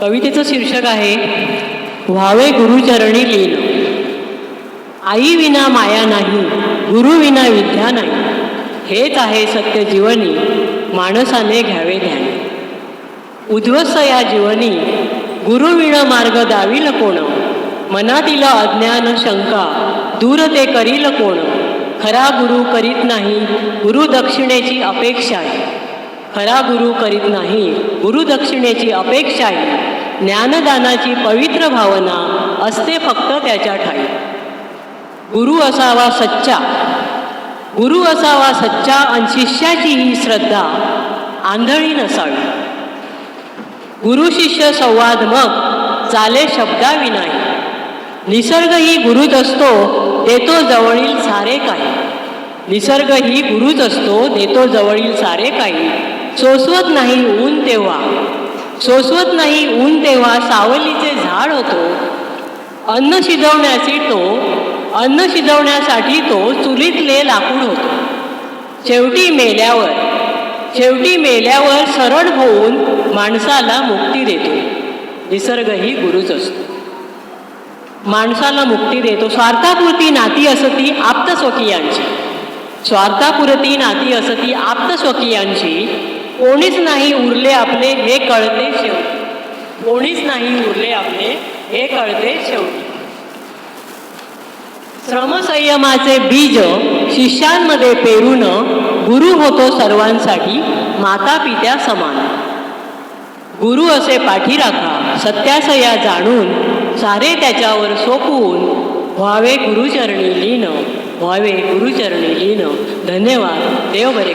कवितेचं शीर्षक आहे व्हावे गुरुचरणी लीन. आई विना माया नाही गुरु विना विद्या नाही. हेच आहे सत्य जीवनी माणसाने घ्यावे ध्यान उद्ध्वस्त या जीवनी गुरु विण मार्ग दावील कोण? मनातील अज्ञान शंका दूर ते करील कोण? खरा गुरु करीत नाही गुरु दक्षिणेची अपेक्षा आहे. खरा गुरु करीत नाही. गुरुदक्षिणेची अपेक्षा आहे. ज्ञानदानाची पवित्र भावना असते फक्त त्याच्या ठाई. गुरु असावा सच्चा. गुरु असावा सच्चा आणि शिष्याची ही श्रद्धा आंधळी नसावी. गुरु शिष्य संवाद मग चाले शब्दाविनाही निसर्ग ही गुरुच असतो देतो जवळील सारे काही. निसर्ग ही गुरुच असतो देतो जवळील सारे काही. सोसवत नाही ऊन तेव्हा. सोसवत नाही ऊन तेव्हा सावलीचे झाड होतो. अन्न शिजवण्याची तो अन्न शिजवण्यासाठी तो चुलीतले लाकूड होतो. शेवटी मेल्यावर शेवटी मेल्यावर सरळ होऊन माणसाला मुक्ती देतो. निसर्ग ही गुरुच असतो. माणसाला मुक्ती देतो. स्वार्थापुरती नाती असती आप्तस्वकीयांची. स्वार्थापुरती नाती असती आप्तस्वकीयांची. कोणीच नाही उरले आपले हे कळते शेवटी. कोणीच नाही उरले आपले हे कळते शेवटी. श्रमसंयमाचे बीज शिष्यांमध्ये पेरून गुरु होतो सर्वांसाठी माता पित्या समान. गुरु असे पाठी राखा सत्यासया जाणून सारे त्याच्यावर सोपवून व्हावे गुरुचरणी लीन व्हावे गुरुचरणी लीन. धन्यवाद. देव बरे